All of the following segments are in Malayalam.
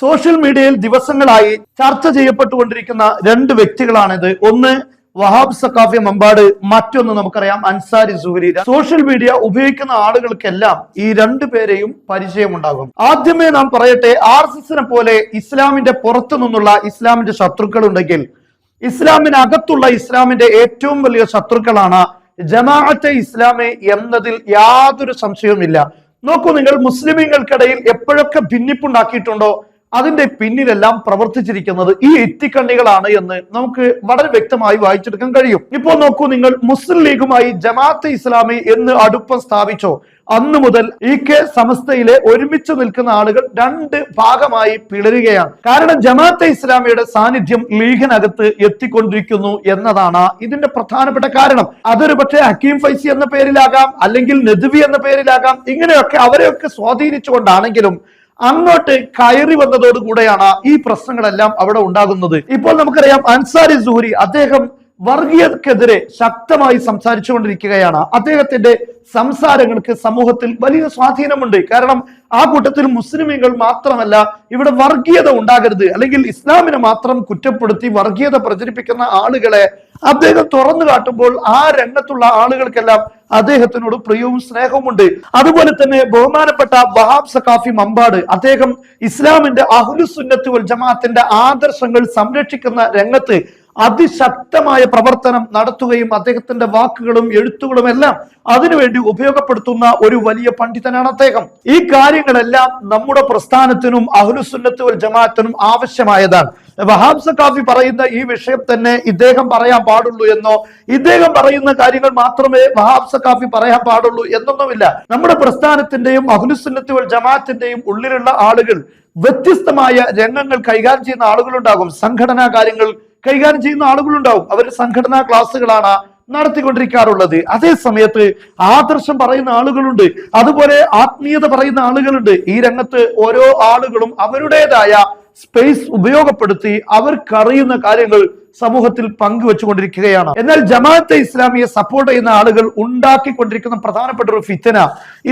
സോഷ്യൽ മീഡിയയിൽ ദിവസങ്ങളായി ചർച്ച ചെയ്യപ്പെട്ടുകൊണ്ടിരിക്കുന്ന രണ്ട് വ്യക്തികളാണിത്. ഒന്ന് വഹാബ് സക്കാഫി മമ്പാട് മറ്റൊന്ന് നമുക്കറിയാം അൻസാരി സുഹരി. സോഷ്യൽ മീഡിയ ഉപയോഗിക്കുന്ന ആളുകൾക്കെല്ലാം ഈ രണ്ടു പേരെയും പരിചയമുണ്ടാകും. ആദ്യമേ നാം പറയട്ടെ ആർ എസ് എസിനെ പോലെ ഇസ്ലാമിന്റെ പുറത്തു നിന്നുള്ള ഇസ്ലാമിന്റെ ശത്രുക്കൾ ഉണ്ടെങ്കിൽ ഇസ്ലാമിനകത്തുള്ള ഇസ്ലാമിന്റെ ഏറ്റവും വലിയ ശത്രുക്കളാണ് ജമാഅത്തെ ഇസ്ലാമി എന്നതിൽ യാതൊരു സംശയവുമില്ല. നോക്കൂ നിങ്ങൾ മുസ്ലിമീങ്ങൾക്കിടയിൽ എപ്പോഴൊക്കെ ഭിന്നിപ്പുണ്ടാക്കിയിട്ടുണ്ടോ? അതിന്റെ പിന്നിലെല്ലാം പ്രവർത്തിച്ചിരിക്കുന്നത് ഈ എത്തിക്കണ്ണികളാണ് എന്ന് നമുക്ക് വളരെ വ്യക്തമായി വായിച്ചെടുക്കാൻ കഴിയും. ഇപ്പോൾ നോക്കൂ നിങ്ങൾ മുസ്ലിം ലീഗുമായി ജമാഅത്ത് ഇസ്ലാമി എന്ന് അടുപ്പം സ്ഥാപിച്ചോ? അന്നു മുതൽ ഈ കെ സമസ്തയിലെ ഒരുമിച്ച് നിൽക്കുന്ന ആളുകൾ രണ്ട് ഭാഗമായി പിളരുകയാണ്. കാരണം ജമാഅത്തെ ഇസ്ലാമിയുടെ സാന്നിധ്യം ലീഗിനകത്ത് എത്തിക്കൊണ്ടിരിക്കുന്നു എന്നതാണ് ഇതിന്റെ പ്രധാനപ്പെട്ട കാരണം. അതൊരു പക്ഷേ ഹക്കീം ഫൈസി എന്ന പേരിലാകാം അല്ലെങ്കിൽ നദ്വി എന്ന പേരിലാകാം ഇങ്ങനെയൊക്കെ അവരെയൊക്കെ സ്വാധീനിച്ചുകൊണ്ടാണെങ്കിലും അങ്ങോട്ട് കയറി വന്നതോടുകൂടെയാണ് ഈ പ്രശ്നങ്ങളെല്ലാം അവിടെ ഉണ്ടാകുന്നത്. ഇപ്പോൾ നമുക്കറിയാം അൻസാരി സുഹുരി അദ്ദേഹം വർഗീയതക്കെതിരെ ശക്തമായി സംസാരിച്ചുകൊണ്ടിരിക്കുകയാണ്. അദ്ദേഹത്തിന്റെ സംസാരങ്ങൾക്ക് സമൂഹത്തിൽ വലിയ സ്വാധീനമുണ്ട്. കാരണം ആ കൂട്ടത്തിൽ മുസ്ലിമീങ്ങൾ മാത്രമല്ല ഇവിടെ വർഗീയത ഉണ്ടാകരുത് അല്ലെങ്കിൽ ഇസ്ലാമിനെ മാത്രം കുറ്റപ്പെടുത്തി വർഗീയത പ്രചരിപ്പിക്കുന്ന ആളുകളെ അദ്ദേഹം തുറന്നു കാട്ടുമ്പോൾ ആ രംഗത്തുള്ള ആളുകൾക്കെല്ലാം അദ്ദേഹത്തിനോട് പ്രിയവും സ്നേഹവുമുണ്ട്. അതുപോലെ തന്നെ ബഹുമാനപ്പെട്ട വഹാബ് സഖാഫി മമ്പാട് അദ്ദേഹം ഇസ്ലാമിന്റെ അഹുലുസുന്നത്ത് ജമാഅത്തിന്റെ ആദർശങ്ങൾ സംരക്ഷിക്കുന്ന രംഗത്ത് അതിശക്തമായ പ്രവർത്തനം നടത്തുകയും അദ്ദേഹത്തിന്റെ വാക്കുകളും എഴുത്തുകളും എല്ലാം അതിനുവേണ്ടി ഉപയോഗപ്പെടുത്തുന്ന ഒരു വലിയ പണ്ഡിതനാണ് അദ്ദേഹം. ഈ കാര്യങ്ങളെല്ലാം നമ്മുടെ പ്രസ്ഥാനത്തിനും അഹ്ലുസുന്നത്ത് വൽ ജമാഅത്തിനും ആവശ്യമായതാണ്. വഹാബ് കാഫി പറയുന്ന ഈ വിഷയം തന്നെ ഇദ്ദേഹം പറയാൻ പാടുള്ളൂ എന്നോ ഇദ്ദേഹം പറയുന്ന കാര്യങ്ങൾ മാത്രമേ വഹാബ് കാഫി പറയാൻ പാടുള്ളൂ എന്നൊന്നുമില്ല. നമ്മുടെ പ്രസ്ഥാനത്തിന്റെയും അഹ്ലുസുന്നത്ത് വൽ ജമാഅത്തിന്റെയും ഉള്ളിലുള്ള ആളുകൾ വ്യത്യസ്തമായ രംഗങ്ങൾ കൈകാര്യം ചെയ്യുന്ന ആളുകളുണ്ടാകും. സംഘടനാ കാര്യങ്ങൾ കൈകാര്യം ചെയ്യുന്ന ആളുകളുണ്ടാവും. അവർ സംഘടനാ ക്ലാസ്സുകളാണ് നടത്തിക്കൊണ്ടിരിക്കാറുള്ളത്. അതേ സമയത്ത് ആദർശം പറയുന്ന ആളുകളുണ്ട്. അതുപോലെ ആത്മീയത പറയുന്ന ആളുകളുണ്ട്. ഈ രംഗത്ത് ഓരോ ആളുകളും അവരുടേതായ സ്പേസ് ഉപയോഗപ്പെടുത്തി അവർക്കറിയുന്ന കാര്യങ്ങൾ സമൂഹത്തിൽ പങ്കുവെച്ചുകൊണ്ടിരിക്കുകയാണ്. എന്നാൽ ജമാഅത്തെ ഇസ്ലാമിയെ സപ്പോർട്ട് ചെയ്യുന്ന ആളുകൾ ഉണ്ടാക്കിക്കൊണ്ടിരിക്കുന്ന പ്രധാനപ്പെട്ട ഒരു ഫിത്തന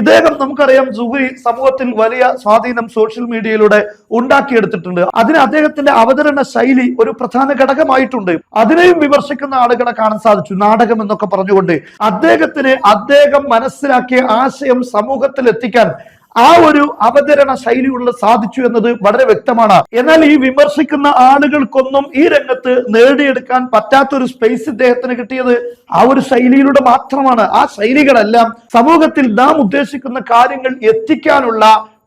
ഇദ്ദേഹം നമുക്കറിയാം സുഹരി സമൂഹത്തിൽ വലിയ സ്വാധീനം സോഷ്യൽ മീഡിയയിലൂടെ ഉണ്ടാക്കിയെടുത്തിട്ടുണ്ട്. അതിന് അദ്ദേഹത്തിന്റെ അവതരണ ശൈലി ഒരു പ്രധാന ഘടകമായിട്ടുണ്ട്. അതിനെയും വിമർശിക്കുന്ന ആളുകളെ കാണാൻ സാധിച്ചു. നാടകം എന്നൊക്കെ പറഞ്ഞുകൊണ്ട് അദ്ദേഹത്തിന് അദ്ദേഹം മനസ്സിലാക്കിയ ആശയം സമൂഹത്തിൽ എത്തിക്കാൻ ആ ഒരു അവതരണ ശൈലിയുള്ള സാധിച്ചു എന്നത് വളരെ വ്യക്തമാണ്. എന്നാൽ ഈ വിമർശിക്കുന്ന ആളുകൾക്കൊന്നും ഈ രംഗത്ത് നേടിയെടുക്കാൻ പറ്റാത്തൊരു സ്പേസ് ഇദ്ദേഹത്തിന് കിട്ടിയത് ആ ഒരു ശൈലിയിലൂടെ മാത്രമാണ്. ആ ശൈലികളെല്ലാം സമൂഹത്തിൽ നാം ഉദ്ദേശിക്കുന്ന കാര്യങ്ങൾ എത്തിക്കാനുള്ള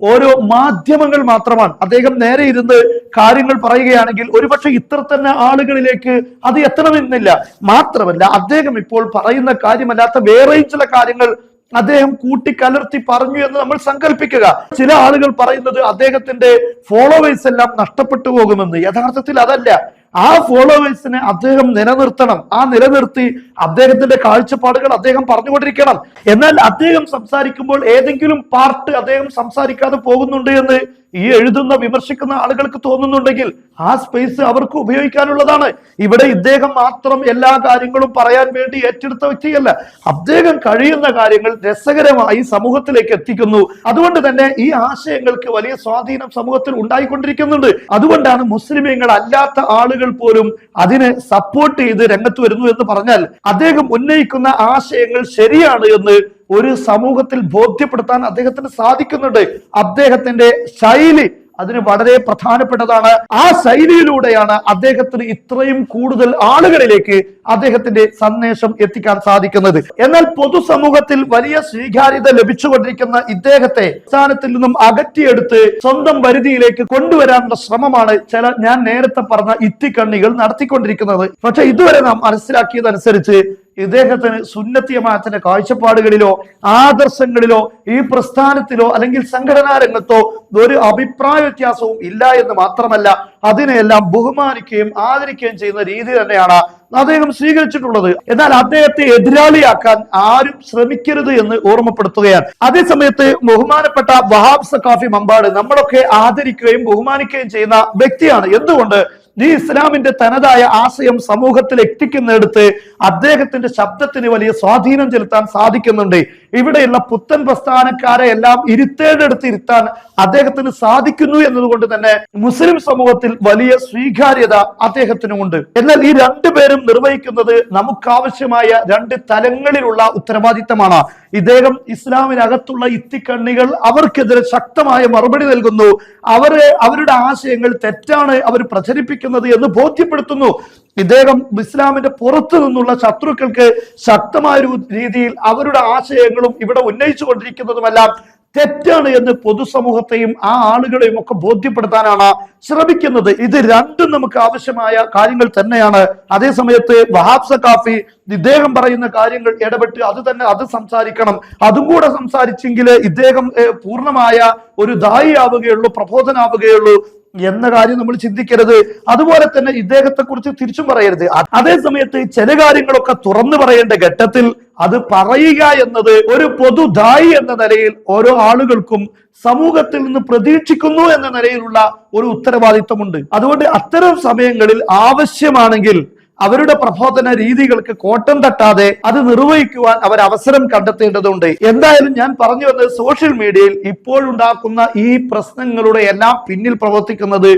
ഓരോ മാധ്യമങ്ങൾ മാത്രമാണ്. അദ്ദേഹം നേരെ ഇരുന്ന് കാര്യങ്ങൾ പറയുകയാണെങ്കിൽ ഒരുപക്ഷെ ഇത്ര തന്നെ ആളുകളിലേക്ക് അത് എത്തണമെന്നില്ല. മാത്രമല്ല അദ്ദേഹം ഇപ്പോൾ പറയുന്ന കാര്യമല്ലാത്ത വേറെയും ചില കാര്യങ്ങൾ അദ്ദേഹം കൂട്ടിക്കലർത്തി പറഞ്ഞു എന്ന് നമ്മൾ സങ്കല്പിക്കുക ചില ആളുകൾ പറയുന്നത് അദ്ദേഹത്തിന്റെ ഫോളോവേഴ്സ് എല്ലാം നഷ്ടപ്പെട്ടു പോകുമെന്ന്. യഥാർത്ഥത്തിൽ അതല്ല. ആ ഫോളോവേഴ്സിനെ അദ്ദേഹം നിലനിർത്തണം. ആ നിലനിർത്തി അദ്ദേഹത്തിന്റെ കാഴ്ചപ്പാടുകൾ അദ്ദേഹം പറഞ്ഞുകൊണ്ടിരിക്കണം. എന്നാൽ അദ്ദേഹം സംസാരിക്കുമ്പോൾ ഏതെങ്കിലും പാർട്ട് അദ്ദേഹം സംസാരിക്കാതെ പോകുന്നുണ്ട് എന്ന് ഈ എഴുതുന്ന വിമർശിക്കുന്ന ആളുകൾക്ക് തോന്നുന്നുണ്ടെങ്കിൽ ആ സ്പേസ് അവർക്ക് ഉപയോഗിക്കാനുള്ളതാണ്. ഇവിടെ ഇദ്ദേഹം മാത്രം എല്ലാ കാര്യങ്ങളും പറയാൻ വേണ്ടി ഏറ്റെടുത്ത വ്യക്തിയല്ല. അദ്ദേഹം കഴിയുന്ന കാര്യങ്ങൾ രസകരമായി സമൂഹത്തിലേക്ക് എത്തിക്കുന്നു. അതുകൊണ്ട് തന്നെ ഈ ആശയങ്ങൾക്ക് വലിയ സ്വാധീനം സമൂഹത്തിൽ ഉണ്ടായിക്കൊണ്ടിരിക്കുന്നുണ്ട്. അതുകൊണ്ടാണ് മുസ്ലിമീങ്ങൾ അല്ലാത്ത ആളുകൾ പോലും അതിനെ സപ്പോർട്ട് ചെയ്ത് രംഗത്ത് വരുന്നു എന്ന് പറഞ്ഞാൽ അദ്ദേഹം ഉന്നയിക്കുന്ന ആശയങ്ങൾ ശരിയാണ് എന്ന് ഒരു സമൂഹത്തിൽ ബോധ്യപ്പെടുത്താൻ അദ്ദേഹത്തിന് സാധിക്കുന്നുണ്ട്. അദ്ദേഹത്തിന്റെ ശൈലി അതിന് വളരെ പ്രധാനപ്പെട്ടതാണ്. ആ ശൈലിയിലൂടെയാണ് അദ്ദേഹത്തിന് ഇത്രയും കൂടുതൽ ആളുകളിലേക്ക് അദ്ദേഹത്തിന്റെ സന്ദേശം എത്തിക്കാൻ സാധിക്കുന്നത്. എന്നാൽ പൊതുസമൂഹത്തിൽ വലിയ സ്വീകാര്യത ലഭിച്ചുകൊണ്ടിരിക്കുന്ന ഇദ്ദേഹത്തെ സ്ഥാനത്തിൽ നിന്നും അകറ്റിയെടുത്ത് സ്വന്തം പരിധിയിലേക്ക് കൊണ്ടുവരാനുള്ള ശ്രമമാണ് ചില ഞാൻ നേരത്തെ പറഞ്ഞ ഇത്തിക്കണ്ണികൾ നടത്തിക്കൊണ്ടിരിക്കുന്നത്. പക്ഷെ ഇതുവരെ നാം മനസ്സിലാക്കിയതനുസരിച്ച് ഇദ്ദേഹത്തിന് സുന്നത്തിയമാത്തിന്റെ കാഴ്ചപ്പാടുകളിലോ ആദർശങ്ങളിലോ ഈ പ്രസ്ഥാനത്തിലോ അല്ലെങ്കിൽ സംഘടനാ രംഗത്തോ ഒരു അഭിപ്രായ വ്യത്യാസവും ഇല്ല എന്ന് മാത്രമല്ല അതിനെയെല്ലാം ബഹുമാനിക്കുകയും ആദരിക്കുകയും ചെയ്യുന്ന രീതി തന്നെയാണ് അദ്ദേഹം സ്വീകരിച്ചിട്ടുള്ളത്. എന്നാൽ അദ്ദേഹത്തെ എതിരാളിയാക്കാൻ ആരും ശ്രമിക്കരുത് എന്ന് ഓർമ്മപ്പെടുത്തുകയാണ്. അതേസമയത്ത് ബഹുമാനപ്പെട്ട വഹാബ് സക്കാഫി മമ്പാട് നമ്മളൊക്കെ ആദരിക്കുകയും ബഹുമാനിക്കുകയും ചെയ്യുന്ന വ്യക്തിയാണ്. എന്തുകൊണ്ട്? ഈ ഇസ്ലാമിന്റെ തനതായ ആശയം സമൂഹത്തിൽ എത്തിക്കുന്നിടത്ത് അദ്ദേഹത്തിന്റെ ശബ്ദത്തിന് വലിയ സ്വാധീനം ചെലുത്താൻ സാധിക്കുന്നുണ്ട്. ഇവിടെയുള്ള പുത്തൻ പ്രസ്ഥാനക്കാരെ എല്ലാം ഇരുത്തേണ്ടടുത്ത് ഇരുത്താൻ അദ്ദേഹത്തിന് സാധിക്കുന്നു എന്നതുകൊണ്ട് തന്നെ മുസ്ലിം സമൂഹത്തിൽ വലിയ സ്വീകാര്യത അദ്ദേഹത്തിനുമുണ്ട്. എന്നാൽ ഈ രണ്ടുപേരും നിർവഹിക്കുന്നത് നമുക്കാവശ്യമായ രണ്ട് തലങ്ങളിലുള്ള ഉത്തരവാദിത്തമാണ്. ഇദ്ദേഹം ഇസ്ലാമിനകത്തുള്ള ഇത്തിക്കണ്ണികൾ അവർക്കെതിരെ ശക്തമായ മറുപടി നൽകുന്നു. അവരെ അവരുടെ ആശയങ്ങൾ തെറ്റാണ് അവർ പ്രചരിപ്പിക്കുന്നത് എന്ന് ബോധ്യപ്പെടുത്തുന്നു. ഇദ്ദേഹം ഇസ്ലാമിന്റെ പുറത്തു നിന്നുള്ള ശത്രുക്കൾക്ക് ശക്തമായ രീതിയിൽ അവരുടെ ആശയങ്ങളും ഇവിടെ ഉന്നയിച്ചു കൊണ്ടിരിക്കുന്നതുമെല്ലാം തെറ്റാണ് എന്ന് പൊതുസമൂഹത്തെയും ആ ആളുകളെയും ഒക്കെ ബോധ്യപ്പെടുത്താനാണ് ശ്രമിക്കുന്നത്. ഇത് രണ്ടും നമുക്ക് ആവശ്യമായ കാര്യങ്ങൾ തന്നെയാണ്. അതേസമയത്ത് വഹാബ് സക്കാഫി ഇദ്ദേഹം പറയുന്ന കാര്യങ്ങൾ ഇടപെട്ട് അത് തന്നെ അത് സംസാരിക്കണം. അതും കൂടെ സംസാരിച്ചെങ്കിൽ ഇദ്ദേഹം പൂർണമായ ഒരു ദായി ആവുകയുള്ളൂ പ്രബോധനാവുകയുള്ളൂ. എന്ന കാര്യം നമ്മൾ ചിന്തിക്കരുത്. അതുപോലെ തന്നെ ഇദ്ദേഹത്തെ കുറിച്ച് തിരിച്ചും പറയരുത്. അതേ സമയത്ത് ചില കാര്യങ്ങളൊക്കെ തുറന്നു പറയേണ്ട ഘട്ടത്തിൽ അത് പറയുക എന്നത് ഒരു പൊതുദായി എന്ന നിലയിൽ ഓരോ ആളുകൾക്കും സമൂഹത്തിൽ നിന്ന് പ്രതീക്ഷിക്കുന്നു എന്ന നിലയിലുള്ള ഒരു ഉത്തരവാദിത്വമുണ്ട്. അതുകൊണ്ട് അത്തരം സമയങ്ങളിൽ ആവശ്യമാണെങ്കിൽ അവരുടെ പ്രബോധന രീതികൾക്ക് കോട്ടം തട്ടാതെ അത് നിർവഹിക്കുവാൻ അവർ അവസരം കണ്ടെത്തേണ്ടതുണ്ട്. എന്തായാലും ഞാൻ പറഞ്ഞു വന്നത് സോഷ്യൽ മീഡിയയിൽ ഇപ്പോഴുണ്ടാക്കുന്ന ഈ പ്രശ്നങ്ങളുടെ എല്ലാം പിന്നിൽ പ്രവർത്തിക്കുന്നത്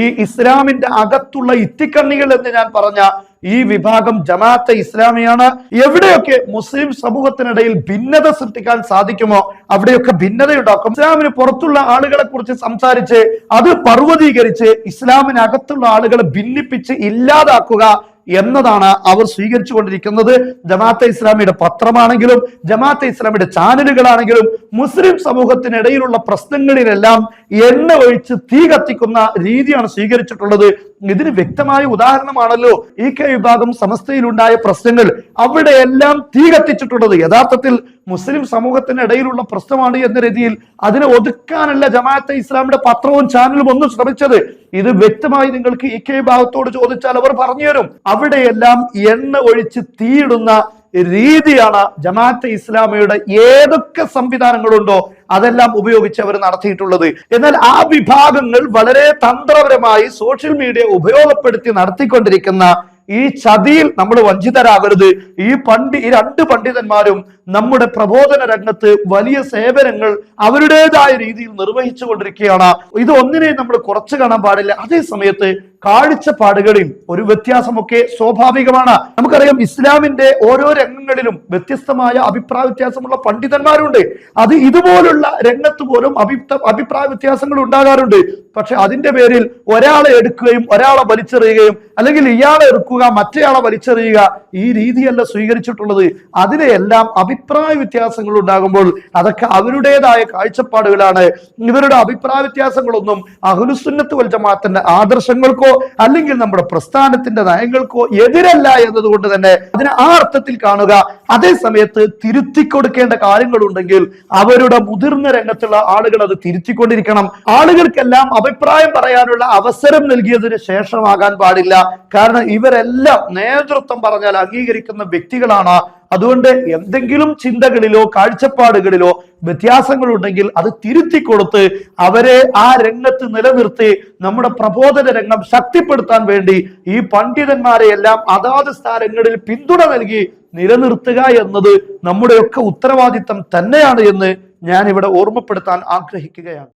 ഈ ഇസ്ലാമിന്റെ അകത്തുള്ള ഇത്തിക്കണ്ണികൾ എന്ന് ഞാൻ പറഞ്ഞ ഈ വിഭാഗം ജമാഅത്തെ ഇസ്ലാമിയാണ്. എവിടെയൊക്കെ മുസ്ലിം സമൂഹത്തിനിടയിൽ ഭിന്നത സൃഷ്ടിക്കാൻ സാധിക്കുമോ അവിടെയൊക്കെ ഭിന്നതയുണ്ടാക്കും. ഇസ്ലാമിന് പുറത്തുള്ള ആളുകളെ കുറിച്ച് സംസാരിച്ച് അത് പർവതീകരിച്ച് ഇസ്ലാമിനകത്തുള്ള ആളുകളെ ഭിന്നിപ്പിച്ച് ഇല്ലാതാക്കുക എന്നതാണ് അവർ സ്വീകരിച്ചു കൊണ്ടിരിക്കുന്നത് ജമാഅത്തെ ഇസ്ലാമിയുടെ പത്രമാണെങ്കിലും ജമാഅത്തെ ഇസ്ലാമിയുടെ ചാനലുകളാണെങ്കിലും മുസ്ലിം സമൂഹത്തിനിടയിലുള്ള പ്രശ്നങ്ങളിലെല്ലാം എണ്ണ ഒഴിച്ച് തീ കത്തിക്കുന്ന രീതിയാണ് സ്വീകരിച്ചിട്ടുള്ളത്. ഇതിന് വ്യക്തമായ ഉദാഹരണമാണല്ലോ ഇ കെ വിഭാഗം സമസ്തയിലുണ്ടായ പ്രശ്നങ്ങൾ. അവിടെയെല്ലാം തീ കത്തിച്ചിട്ടുള്ളത്. യഥാർത്ഥത്തിൽ മുസ്ലിം സമൂഹത്തിനിടയിലുള്ള പ്രശ്നമാണ് എന്ന രീതിയിൽ അതിനെ ഒതുക്കാനല്ല ജമാഅത്തെ ഇസ്ലാമിന്റെ പത്രവും ചാനലും ഒന്നും ശ്രമിച്ചത്. ഇത് വ്യക്തമായി നിങ്ങൾക്ക് ഇ കെ വിഭാഗത്തോട് ചോദിച്ചാൽ അവർ പറഞ്ഞു തരും. അവിടെയെല്ലാം എണ്ണ ഒഴിച്ച് തീയിടുന്ന രീതിയാണ് ജമാഅത്തെ ഇസ്ലാമിയുടെ ഏതൊക്കെ സംവിധാനങ്ങളുണ്ടോ അതെല്ലാം ഉപയോഗിച്ച് അവർ നടത്തിയിട്ടുള്ളത്. എന്നാൽ ആ വിഭാഗങ്ങൾ വളരെ തന്ത്രപരമായി സോഷ്യൽ മീഡിയ ഉപയോഗപ്പെടുത്തി നടത്തിക്കൊണ്ടിരിക്കുന്ന ഈ ചതിയിൽ നമ്മൾ വഞ്ചിതരാകരുത്. ഈ പണ്ഡി ഈ രണ്ട് പണ്ഡിതന്മാരും നമ്മുടെ പ്രബോധന രംഗത്ത് വലിയ സേവനങ്ങൾ അവരുടേതായ രീതിയിൽ നിർവഹിച്ചു കൊണ്ടിരിക്കുകയാണ് ഇത് ഒന്നിനെയും നമ്മൾ കുറച്ച് കാണാൻ പാടില്ല. അതേ സമയത്ത് കാഴ്ചപ്പാടുകളിൽ ഒരു വ്യത്യാസമൊക്കെ സ്വാഭാവികമാണ്. നമുക്കറിയാം ഇസ്ലാമിന്റെ ഓരോ രംഗങ്ങളിലും വ്യത്യസ്തമായ അഭിപ്രായ വ്യത്യാസമുള്ള പണ്ഡിതന്മാരുണ്ട്. അത് ഇതുപോലുള്ള രംഗത്ത് പോലും അഭിപ്രായ വ്യത്യാസങ്ങൾ ഉണ്ടാകാറുണ്ട്. പക്ഷെ അതിന്റെ പേരിൽ ഒരാളെ എടുക്കുകയും ഒരാളെ വലിച്ചെറിയുകയും അല്ലെങ്കിൽ ഇയാളെ എടുക്കുക മറ്റേയാളെ വലിച്ചെറിയുക ഈ രീതിയല്ല സ്വീകരിച്ചിട്ടുള്ളത്. അതിനെയെല്ലാം അഭിപ്രായ വ്യത്യാസങ്ങൾ ഉണ്ടാകുമ്പോൾ അതൊക്കെ അവരുടേതായ കാഴ്ചപ്പാടുകളാണ്. ഇവരുടെ അഭിപ്രായ വ്യത്യാസങ്ങളൊന്നും അഹുലുസുന്നത്ത് വൽ ജമാഅത്തിന്റെ ആദർശങ്ങൾക്കോ അല്ലെങ്കിൽ നമ്മുടെ പ്രസ്ഥാനത്തിന്റെ നയങ്ങൾക്കോ എതിരല്ല എന്നതുകൊണ്ട് തന്നെ അതിനെ ആ അർത്ഥത്തിൽ കാണുക. അതേ സമയത്ത് തിരുത്തി കൊടുക്കേണ്ട കാര്യങ്ങളുണ്ടെങ്കിൽ അവരുടെ മുതിർന്ന രംഗത്തുള്ള ആളുകൾ അത് തിരുത്തിക്കൊണ്ടിരിക്കണം. ആളുകൾക്കെല്ലാം അഭിപ്രായം പറയാനുള്ള അവസരം നൽകിയതിന് ശേഷമാകാൻ പാടില്ല. കാരണം ഇവരെല്ലാം നേതൃത്വം പറഞ്ഞാൽ അംഗീകരിക്കുന്ന വ്യക്തികളാണ് അതുകൊണ്ട് എന്തെങ്കിലും ചിന്തകളിലോ കാഴ്ചപ്പാടുകളിലോ വ്യത്യാസങ്ങളുണ്ടെങ്കിൽ അത് തിരുത്തി കൊടുത്ത് അവരെ ആ രംഗത്ത് നിലനിർത്തി നമ്മുടെ പ്രബോധന രംഗം ശക്തിപ്പെടുത്താൻ വേണ്ടി ഈ പണ്ഡിതന്മാരെ എല്ലാം അതാത് സ്ഥാനങ്ങളിൽ പിന്തുണ നൽകി നിലനിർത്തുക എന്നത് നമ്മുടെയൊക്കെ ഉത്തരവാദിത്തം തന്നെയാണ് എന്ന് ഞാൻ ഇവിടെ ഓർമ്മപ്പെടുത്താൻ ആഗ്രഹിക്കുകയാണ്.